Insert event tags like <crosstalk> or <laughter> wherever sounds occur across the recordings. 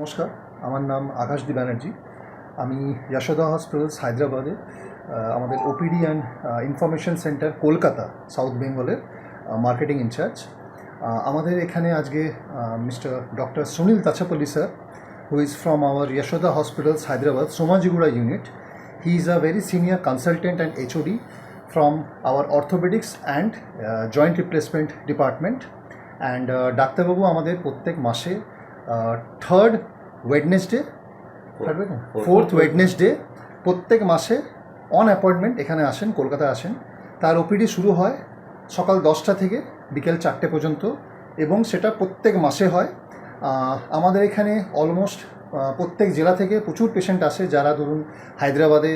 নমস্কার, আমার নাম আকাশদী ব্যানার্জি আমি যশোদা হসপিটালস, হায়দ্রাবাদে আমাদের OPD and information centre Kolkata south বেঙ্গলের মার্কেটিং ইনচার্জ আমাদের এখানে আজকে mister doctor Sunil Tachapalli sir who is from our Yashoda hospitals Hyderabad Somajiguda unit he is a very senior consultant and HOD from our orthopaedics and joint replacement department and ডাক্তারবাবু আমাদের প্রত্যেক মাসে third Wednesday fourth Wednesday প্রত্যেক মাসে on appointment এখানে আসেন কলকাতায় আসেন। তার ওপিডি শুরু হয় সকাল দশটা থেকে বিকেল চারটে পর্যন্ত এবং সেটা প্রত্যেক মাসে হয়। আমাদের এখানে অলমোস্ট প্রত্যেক জেলা থেকে প্রচুর পেশেন্ট আসে যারা ধরুন হায়দ্রাবাদে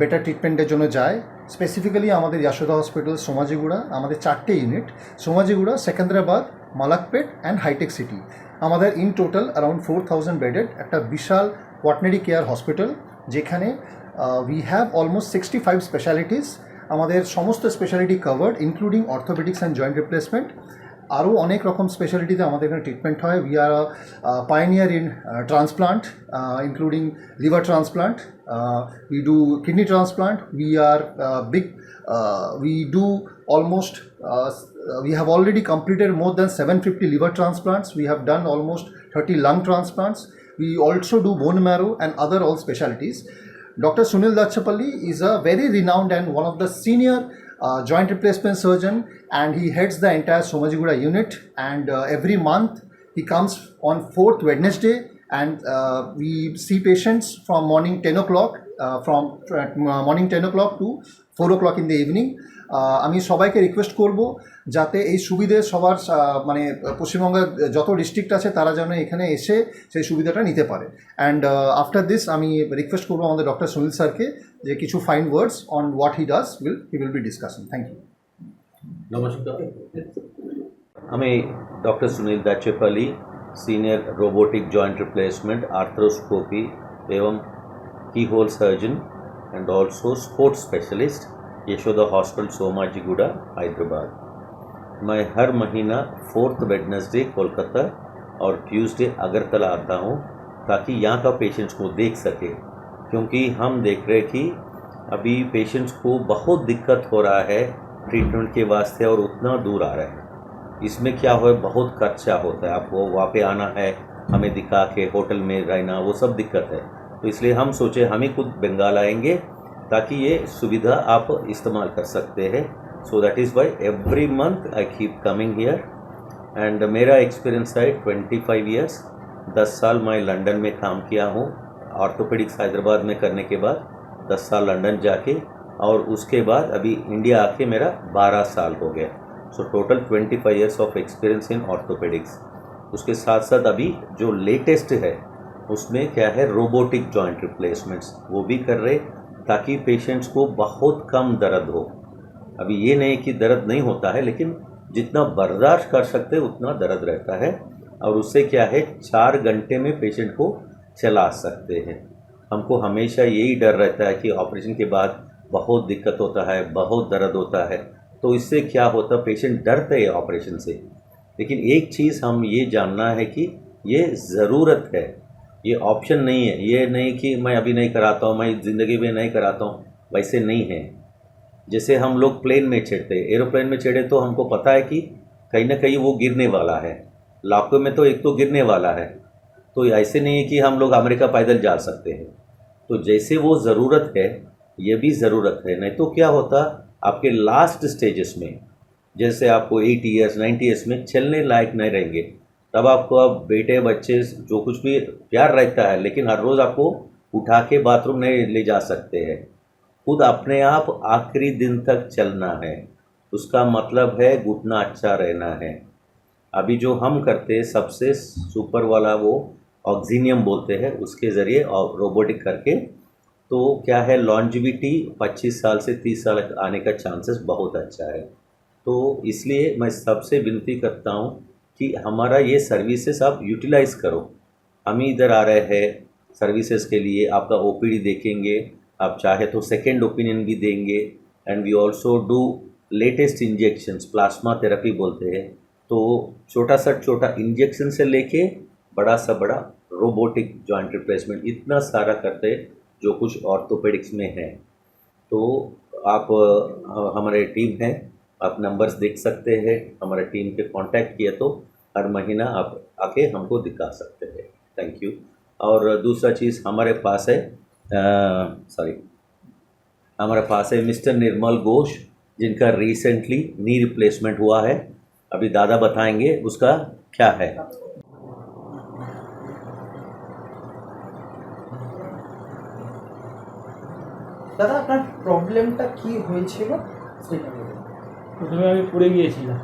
বেটার ট্রিটমেন্টের জন্য যায়। স্পেসিফিক্যালি আমাদের যশোদা হসপিটাল সোমাজিগুড়া আমাদের চারটে unit Somajiguda Secunderabad Malakpet and hitech city আমাদের in total around four thousand bedded একটা বিশাল ওয়াটনারি কেয়ার হসপিটাল যেখানে we have almost sixty five specialities আমাদের সমস্ত speciality covered including orthopaedics and joint replacement আরও অনেক রকম স্পেশালিটিতে আমাদের এখানে ট্রিটমেন্ট হয় we are pioneer in transplant including liver transplant we do kidney transplant we are big uh, s- uh, we have already completed more than 750 liver transplants we have done almost 30 lung transplants we also do bone marrow and other all specialties dr sunil dachapalli is a very renowned and one of the senior joint replacement surgeon and he heads the entire somajiguda unit. And uh, every month he comes on fourth wednesday and uh, we see patients from morning 10 o'clock uh, from uh, morning 10 o'clock to 4 o'clock in the evening আমি সবাইকে request করব যাতে এই সুবিধে সবার আহ, মানে পশ্চিমবঙ্গের যত ডিস্ট্রিক্ট আছে তারা যেন এখানে এসে সেই সুবিধাটা নিতে পারে অ্যান্ড আফটার দিস আমি রিকোয়েস্ট করবো আমাদের ডক্টর সুনীল স্যারকে যে কিছু fine words on what he does will he will be discussing thank you নমস্কার আমি doctor Sunil Dachepalli senior robotic joint replacement arthroscopy एवं keyhole surgeon and also sports specialist Yashoda hospital Somajiguda Hyderabad. मैं हर महीना fourth Wednesday, Kolkata और Tuesday Agartala आता हूँ ताकि यहाँ का पेशेंट्स को देख सके, क्योंकि हम देख रहे कि अभी पेशेंट्स को बहुत दिक्कत हो रहा है, ट्रीटमेंट के वास्ते और उतना दूर आ रहे हैं। इसमें क्या हो, बहुत खर्चा होता है, आपको वहाँ पे आना है, हमें दिखा के होटल में रहना, वो सब दिक्कत है। तो इसलिए हम सोचे, हम ही खुद बंगाल आएँगे ताकि ये सुविधा आप इस्तेमाल कर सकते हैं। So that is why every month I keep coming here and मेरा एक्सपीरियंस है ट्वेंटी फाइव ईयर्स दस साल मैं लंदन में काम किया हूँ। ऑर्थोपेडिक्स हैदराबाद में करने के बाद दस साल लंदन जाके और उसके बाद अभी इंडिया आके मेरा बारह साल हो गया। So total twenty five years of experience in orthopaedics उसके साथ साथ अभी जो लेटेस्ट है, उसमें क्या है रोबोटिक जॉइंट रिप्लेसमेंट्स वो भी कर रहे। ताकि पेशेंट्स को बहुत कम दर्द हो। अभी ये नहीं कि दर्द नहीं होता है, लेकिन जितना बर्दाश्त कर सकते उतना दर्द रहता है। और उससे क्या है, चार घंटे में पेशेंट को चला सकते हैं। हमको हमेशा यही डर रहता है कि ऑपरेशन के बाद बहुत दिक्कत होता है, बहुत दर्द होता है। तो इससे क्या होता पेशेंट डरते हैं ऑपरेशन से। लेकिन एक चीज़ हम ये जानना है कि ये ज़रूरत है। ये ऑप्शन नहीं है। ये नहीं कि मैं अभी नहीं कराता हूँ, मैं ज़िंदगी में नहीं कराता हूँ। वैसे नहीं है। जैसे हम लोग प्लेन में चढ़ते एरोप्लेन में चढ़े तो हमको पता है कि कहीं ना कहीं वो गिरने वाला है। लाखों में तो एक तो गिरने वाला है। तो ऐसे नहीं है कि हम लोग अमेरिका पैदल जा सकते हैं। तो जैसे वो ज़रूरत है, ये भी ज़रूरत है। नहीं तो क्या होता, आपके लास्ट स्टेजेस में, जैसे आपको एट ईयर्स नाइन्टी ईयर्स में चलने लायक नहीं रहेंगे। तब आपको अब बेटे, बच्चे जो कुछ भी प्यार रहता है, लेकिन हर रोज़ आपको उठा के बाथरूम नहीं ले जा सकते हैं। खुद अपने आप आखिरी दिन तक चलना है। उसका मतलब है घुटना अच्छा रहना है। अभी जो हम करते हैं, सबसे सुपर वाला वो ऑक्सीनियम बोलते हैं, उसके ज़रिए रोबोटिक करके तो क्या है लॉन्जिविटी 25 साल से 30 साल आने का चांसेस बहुत अच्छा है। तो इसलिए मैं सबसे विनती करता हूँ कि हमारा ये सर्विसेज़ आप यूटिलाइज़ करो। हम ही इधर आ रहे हैं सर्विसेज़ के लिए, आपका ओपीडी देखेंगे, आप चाहे तो सेकेंड ओपिनियन भी देंगे and we also do latest injections plasma therapy बोलते हैं। तो छोटा सा छोटा इंजेक्शन से लेके बड़ा सा बड़ा रोबोटिक जॉइंट रिप्लेसमेंट इतना सारा करते जो कुछ ऑर्थोपेडिक्स में है। तो आप हमारे टीम है आप नंबर्स देख सकते हैं हमारे टीम के कांटेक्ट किए तो हर महीना आप आके हमको दिखा सकते हैं थैंक यू और दूसरा चीज़ हमारे पास है सॉरी हमारे पास है मिस्टर निर्मल घोष जिनका रिसेंटली नी रिप्लेसमेंट हुआ है अभी दादा बताएंगे उसका क्या है দাদা আপনার প্রবলেমটা কি হয়েছিল সেটা বলুন প্রথমে আমি পড়ে গিয়েছিলাম।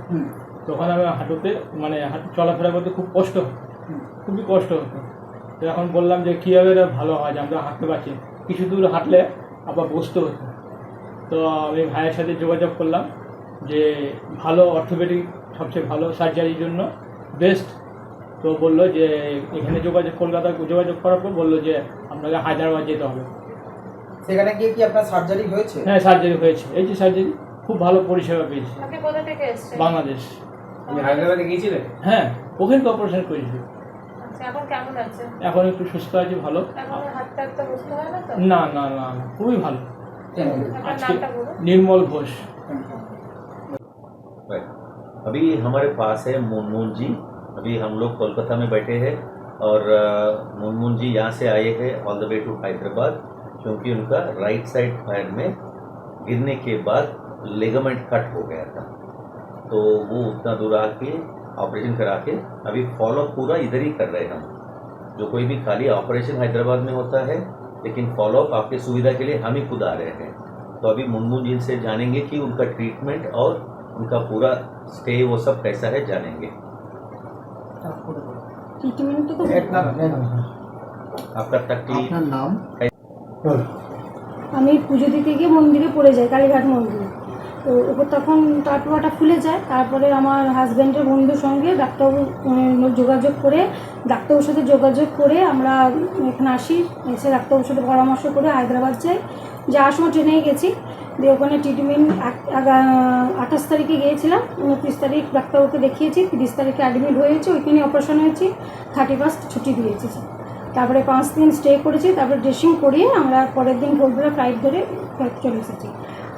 তখন আমি হাঁটুতে মানে হাঁটু চলাফেরা করতে খুব কষ্ট হতো। খুবই কষ্ট হতো। তো এখন বললাম যে কীভাবে এটা ভালো হয় যে আমরা হাঁটতে পারছি? কিছু দূর হাঁটলে আবার বসতে হতো। তো আমি ভাইয়ের সাথে যোগাযোগ করলাম যে ভালো অর্থোপেডিক সবচেয়ে ভালো সার্জারির জন্য বেস্ট। তো বলল যে এখানে যোগাযোগ কলকাতা যোগাযোগ করার পর বলল যে আপনাকে হায়দ্রাবাদ যেতে হবে। সেখানে গিয়ে কি আপনার সার্জারি হয়েছে? হ্যাঁ সার্জারি হয়েছে। এই যে সার্জারি খুব ভালো পরিষেবা পেয়েছি আপনি কোথা থেকে এসেছেন বাংলাদেশ আপনি হায়দ্রাবাদে গিয়েছিলেন হ্যাঁ ওখানে তো অপারেশন করেছি আচ্ছা এখন কেমন আছে এখন একটু সুস্থ আছি ভালো এখন হাতটা একটা বুঝতে হয় না তো না না না না, খুবই ভালো আপনার আজকে নামটা বলুন নির্মল ঘোষ Right. अभी हमारे पास है मुनमुन जी अभी हम लोग कोलकाता में बैठे हैं और अ, मुनमुन जी यहाँ से आए हैं all the way to Hyderabad क्योंकि उनका राइट साइड पैर में गिरने के बाद लेगामेंट कट हो गया था तो वो उतना दूर आके ऑपरेशन करा के अभी फॉलो पूरा इधर ही कर रहे हैं हम जो कोई भी खाली ऑपरेशन हैदराबाद में होता है लेकिन फॉलो अप आपकी सुविधा के लिए हम ही खुद आ रहे हैं तो अभी मुनमुन जी से जानेंगे कि उनका ट्रीटमेंट और उनका पूरा स्टे वो सब कैसा है जानेंगे ট্রিটমেন্ট তো এক না না, না, না। आपका तकलीफ আপনার নাম আমি পুজো দিতে গিয়ে মন্দিরে পড়ে যাই কালীঘাট মন্দিরে তো তখন টাটুয়াটা খুলে যায়। তারপরে আমার হাজব্যান্ডের বন্ধুর সঙ্গে ডাক্তারবাবু যোগাযোগ করে, ডাক্তারবাবুর সাথে যোগাযোগ করে আমরা এখানে আসি। এসে ডাক্তারবাবুর সাথে পরামর্শ করে হায়দ্রাবাদ যাই। যাওয়ার সময় ট্রেনে গেছি। দিয়ে ওখানে ট্রিটমেন্ট আঠাশ তারিখে গিয়েছিলাম। উনত্রিশ তারিখ ডাক্তারবাবুকে দেখিয়েছি। তিরিশ তারিখে অ্যাডমিট হয়েছে। ওইখানে অপারেশন হয়েছি। থার্টি ফার্স্ট ছুটি দিয়েছি। তারপরে পাঁচ দিন স্টে করেছি। তারপরে ড্রেসিং করিয়ে আমরা পরের দিন ভোরবেলা ফ্লাইট ধরে চলে এসেছি।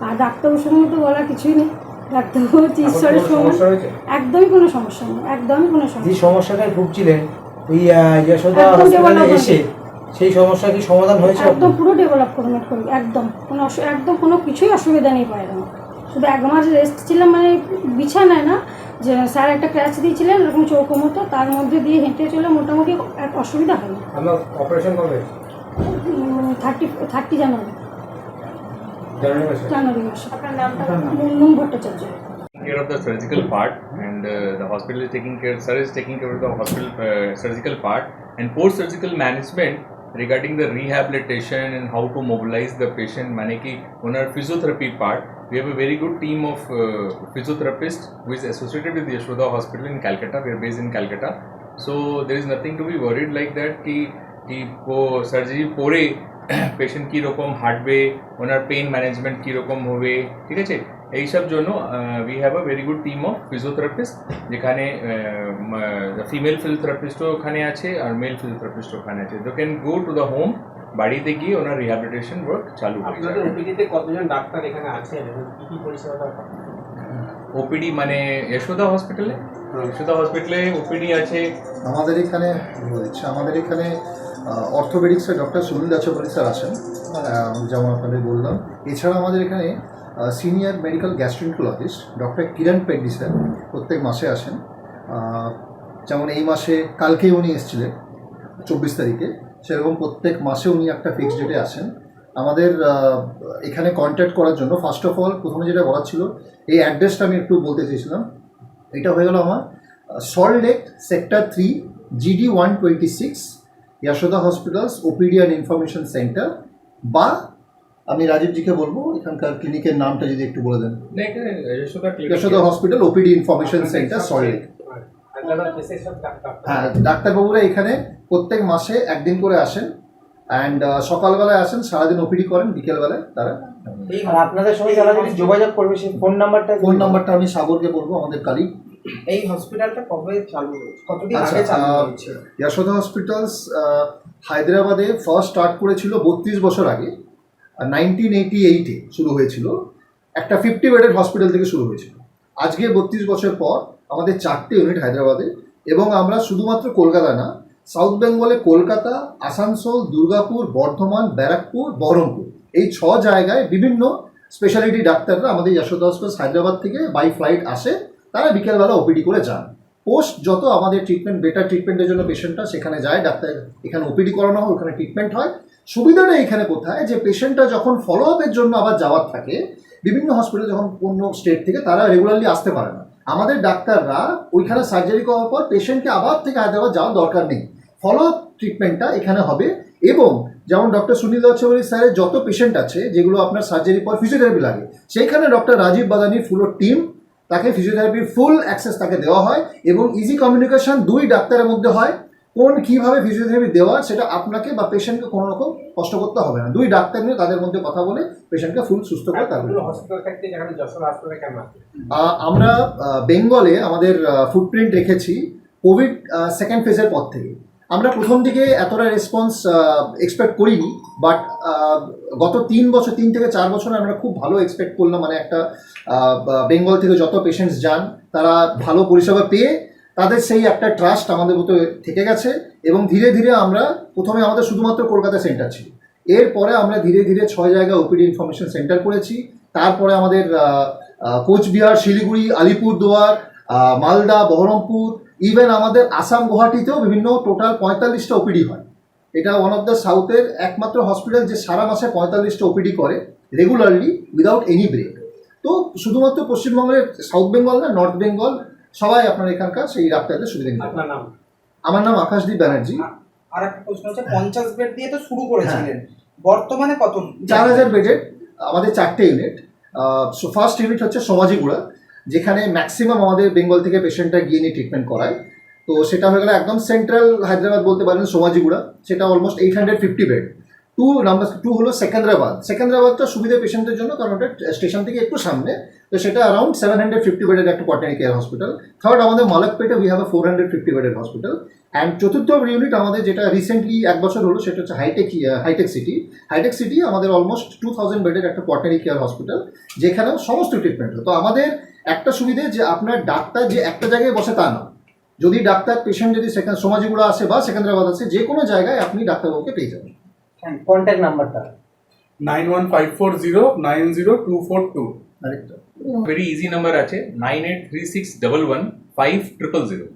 আর ডাক্তারবাবুর সঙ্গে তো বলার কিছুই নেই। ডাক্তারবাবু হচ্ছে ঈশ্বরের সমস্যা একদমই কোনো সমস্যা নেই একদমই কোনো যে সমস্যা সমস্যাটায় ভুগছিলেন আহ, যশোদা হসপিটালে এসে সেই সমস্যা কি সমাধান হয়েছে? একদম? পুরো ডেভেলপমেন্ট করি একদম। কোনো একদম কোনো কিছুই অসুবিধা নেই পায়ের আমার শুধু এক মাস রেস্ট ছিলাম মানে বিছানায় না যে স্যার একটা ক্র্যাচ দিয়েছিলেন এরকম চৌকো মতো তার মধ্যে দিয়ে হেঁটে চলে মোটামুটি এক অসুবিধা হয়নি। অপারেশন কবে? থার্টি থার্টি জানুয়ারি। জানুয়ারি মাসে জানুয়ারি মাসে আপনার নামটা Munmun Bhattacharya care of the surgical part and uh, the hospital is taking care sir is taking care of the hospital uh, surgical part and post surgical management regarding the rehabilitation and how to mobilize the patient mane ki on our physiotherapy part we have a very good team of uh, physiotherapists who is associated with Yashoda hospital in calcutta we are based in calcutta so there is nothing to be worried like that ki ki po surgery পরে <clears throat> patient কীরকম হাঁটবে ওনার pain management কীরকম হবে ঠিক আছে? এইসব জন্য we have a very good team of physiotherapist যেখানে ফিমেল ফিজিওথেরাপিস্টও ওখানে আছে আর মেল ফিজিওথেরাপিস্টও ওখানে আছে। They can go to the home বাড়িতে গিয়ে ওনার রিহ্যাবিলিটেশন ওয়ার্ক চালু হয়ে যাবে ওপিডিতে কতজন ডাক্তার এখানে আছেন কি কি পরিষেবা ওপিডি মানে যশোদা হসপিটালে যশোদা হসপিটালে ওপিডি আছে। আমাদের এখানে আমাদের এখানে অর্থোপেডিক্সের ডক্টর সুনীল দাচপালি স্যার আছেন। যেমন আপনাদের বললাম। এছাড়া আমাদের এখানে senior medical gastrooncologist doctor Kiran Peddi sir প্রত্যেক মাসে আসেন। যেমন এই মাসে, কালকেই উনি এসেছিলেন, চব্বিশ তারিখে। সেরকম প্রত্যেক মাসে উনি একটা ফিক্সড ডেটে আসেন। আমাদের এখানে কন্ট্যাক্ট করার জন্য ফার্স্ট অফ অল প্রথমে যেটা বলার ছিল, এই অ্যাড্রেসটা আমি একটু বলতে চেয়েছিলাম। এটা হয়ে গেল আমার Salt Lake sector three GD one twenty six Yashoda hospitals OPD and information centre বা আমি রাজীবজিকে বলব এখানকার ক্লিনিকের নামটা যদি একটু বলে দেন। Yashoda Yashoda hospital OPD information centre doctor. হ্যাঁ ডাক্তারবাবুরা এখানে প্রত্যেক মাসে একদিন করে আসেন। অ্যান্ড সকালবেলায় আসেন সারাদিন ওপিডি করেন বিকেলবেলায় তারা আপনাদের সঙ্গে যারা যদি যোগাযোগ করবে সেই ফোন নাম্বারটা ফোন নাম্বারটা আমি সাগরকে বলব আমাদের কালিগ এই হসপিটালটা কবে চালু হয়েছে? কতদিন আচ্ছা, আগে চালু হয়েছে? যশোদা হসপিটালস হায়দ্রাবাদে ফার্স্ট স্টার্ট করেছিল বত্রিশ বছর আগে নাইনটিন এইটি এইটে শুরু হয়েছিল। একটা ফিফটি বেডের হসপিটাল থেকে শুরু হয়েছিল। আজকে বত্রিশ বছর পর আমাদের চারটে ইউনিট হায়দ্রাবাদে এবং আমরা শুধুমাত্র কলকাতা না সাউথ বেঙ্গলে কলকাতা আসানসোল দুর্গাপুর বর্ধমান ব্যারাকপুর বহরমপুর এই ছ জায়গায় বিভিন্ন স্পেশালিটি ডাক্তাররা আমাদের যশোদা হসপিটাল হায়দ্রাবাদ থেকে বাই ফ্লাইট আসে। তারা বিকেলবেলা ওপিডি করে যান। পোস্ট যত আমাদের ট্রিটমেন্ট বেটার ট্রিটমেন্টের জন্য পেশেন্টটা সেখানে যায়, ডাক্তার, এখানে ওপিডি করানো হয়, ওখানে ট্রিটমেন্ট হয়। সুবিধাটা এখানে কোথায়? যে পেশেন্টটা যখন ফলো আপের জন্য আবার যাওয়ার থাকে, বিভিন্ন হসপিটালে যখন অন্য স্টেট থেকে তারা রেগুলারলি আসতে পারে না। আমাদের ডাক্তাররা ওইখানে সার্জারি করার পর পেশেন্টকে আবার থেকে হায়দ্রাবাদ যাওয়ার দরকার নেই। ফলো আপ ট্রিটমেন্টটা এখানে হবে এবং যেমন ডক্টর সুনীল দচ্চবরী স্যারের যত পেশেন্ট আছে, যেগুলো আপনার সার্জারি পর ফিজিওথেরাপি লাগে, সেইখানে ডক্টর রাজীব বাদানির পুরো টিম তাকে ফিজিওথেরাপির ফুল অ্যাক্সেস তাকে দেওয়া হয় এবং ইজি কমিউনিকেশন দুই ডাক্তারের মধ্যে হয়। কোন কীভাবে ফিজিওথেরাপি দেওয়া সেটা আপনাকে বা পেশেন্টকে কোনো রকম কষ্ট করতে হবে না। দুই ডাক্তার নিয়ে তাদের মধ্যে কথা বলে পেশেন্টকে ফুল সুস্থ করে তারপরে আমরা বেঙ্গলে আমাদের ফুটপ্রিন্ট রেখেছি কোভিড সেকেন্ড ফেজের পর থেকে। আমরা প্রথম দিকে এতটা রেসপন্স এক্সপেক্ট করিনি বাট গত তিন বছর, তিন থেকে চার বছর আমরা খুব ভালো এক্সপেক্ট করলাম মানে একটা বেঙ্গল থেকে যত পেশেন্টস যান, তারা ভালো পরিষেবা পেয়ে তাদের সেই একটা ট্রাস্ট আমাদের মতো থেকে গেছে এবং ধীরে ধীরে আমরা প্রথমে আমাদের শুধুমাত্র কলকাতা সেন্টার ছিল। এরপরে আমরা ধীরে ধীরে ছয় জায়গায় ওপিডি ইনফরমেশন সেন্টার করেছি। তারপরে আমাদের কোচবিহার, শিলিগুড়ি, আলিপুরদুয়ার মালদা, বহরমপুর ইভেন আমাদের আসাম গুয়াহাটিতেও বিভিন্ন টোটাল পঁয়তাল্লিশটা ওপিডি হয়। এটা ওয়ান অফ দ্য সাউথের একমাত্র হসপিটাল যে সারা মাসে পঁয়তাল্লিশটা ওপিডি করে রেগুলারলি উইদাউট এনি ব্রেক তো শুধুমাত্র পশ্চিমবঙ্গের সাউথ বেঙ্গল না নর্থ বেঙ্গল সবাই আপনার এখানকার সেই ডাক্তারদের সুবিধা নিতে নাম? আমার নাম আকাশদীপ ব্যানার্জি। আর একটা প্রশ্ন হচ্ছে পঞ্চাশ বেড দিয়ে তো শুরু করেছিলেন। বর্তমানে কত? চার হাজার বেডের আমাদের চারটে ইউনিট ফার্স্ট ইউনিট হচ্ছে সমাজিগুড়া যেখানে ম্যাক্সিমাম আমাদের বেঙ্গল থেকে পেশেন্টরা গিয়ে নিয়ে ট্রিটমেন্ট করায়। তো সেটা হয়ে গেলে একদম সেন্ট্রাল হায়দ্রাবাদ বলতে পারেন, সোমাজিগুড়া, সেটা almost eight hundred fifty bed two number two হলো সেকেন্দ্রাবাদ। সেকেন্দ্রাবাদটা সুবিধা পেশেন্টের জন্য কারণ ওটা স্টেশন থেকে একটু সামনে। তো সেটা অ্যারাউন্ড সেভেন হান্ড্রেড ফিফটি বেডের একটা কোয়ার্টারি কেয়ার হসপিটাল থার্ড আমাদের মালাকপেটে we have a four hundred fifty বেডের হসপিটাল অ্যান্ড চতুর্থ ইউনিট আমাদের যেটা রিসেন্টলি এক বছর হলো, সেটা হচ্ছে hitech hitech city hitech city আমাদের অলমোস্ট টু থাউজেন্ড বেডের একটা কোয়ার্টারি কেয়ার হসপিটাল যেখানেও সমস্ত ট্রিটমেন্ট হয়। তো আমাদের একটা সুবিধে যে আপনার ডাক্তার যে একটা জায়গায় বসে তা না যদি ডাক্তার পেশেন্ট যদি সেখানে সমাজগুলো আসে বা সেকেন্দ্রাবাদ আসে যে কোনো জায়গায় আপনি ডাক্তারবাবুকে পেয়ে যাবেন। কন্ট্যাক্ট নাম্বারটা। Nine one five four zero nine zero two four two very easy number আছে nine eight three six double one five triple zero